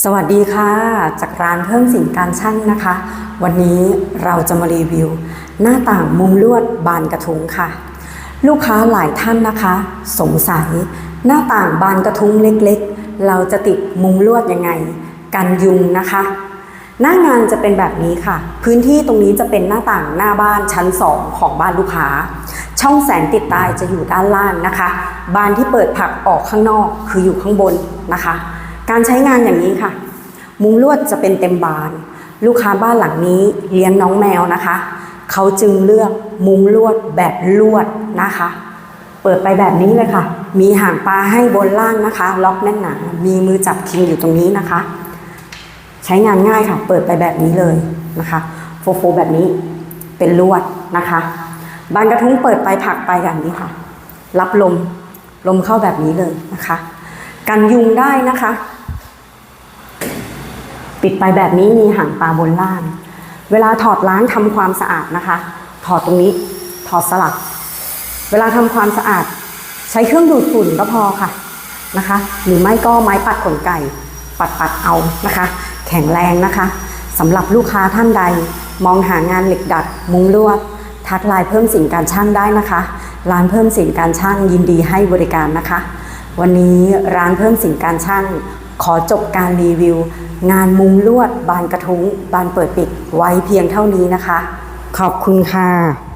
สวัสดีค่ะ จากร้านเพิ่มสินการช่างนะคะ วันนี้เราจะมารีวิว หน้าต่างมุมลวดบานกระทุงค่ะ ลูกค้าหลายท่านนะคะ สงสัย หน้าต่างบานกระทุงเล็กๆ เราจะติดมุมลวดยังไง กันยุงนะคะ หน้างานจะเป็นแบบนี้ค่ะ พื้นที่ตรงนี้จะเป็นหน้าต่างหน้าบ้านชั้น 2 ของบ้านลูกค้า ช่องแสงติดใต้จะอยู่ด้านล่างนะคะ บานที่เปิดผักออกข้างนอกคืออยู่ข้างบนนะคะ การใช้งานอย่างนี้ค่ะ มุ้งลวดจะเป็นเต็มบาน ลูกค้าบ้านหลังนี้เลี้ยงน้องแมวนะคะ เขาจึงเลือกมุ้งลวดแบบลวดนะคะ เปิดไปแบบนี้เลยค่ะ มีหางปลาให้บนล่างนะคะ ล็อกแน่นหนามีมือจับคิงอยู่ตรงนี้นะคะ ใช้งานง่ายค่ะ เปิดไปแบบนี้เลยนะคะ โฟโฟแบบนี้เป็นลวดนะคะบานกระทุ้งเปิดไปผักไปแบบนี้ค่ะ รับลมลมเข้าแบบนี้เลยนะคะ กันยุงได้นะคะ ปิดไปแบบนี้มีหางปลาบนล่าง เวลาถอดล้างทำความสะอาดนะคะ ถอดตรงนี้ถอดสลัก เวลาทำความสะอาด ใช้เครื่องดูดฝุ่นก็พอค่ะนะคะ หรือไม่ก็ไม้ปัดขนไก่ ปัดปัดเอานะคะ แข็งแรงนะคะสำหรับลูกค้าท่านใด มองหางานเหล็กดัด มุ้งลวด ทักไลน์เพิ่มสินการช่างได้นะคะ ร้านเพิ่มสินการช่างยินดีให้บริการนะคะ วันนี้ร้านเพิ่มสินการช่าง ขอจบการรีวิว งานมุงลวด บานกระทุ้ง บานเปิดปิดไว้เพียงเท่านี้นะคะ ขอบคุณค่ะ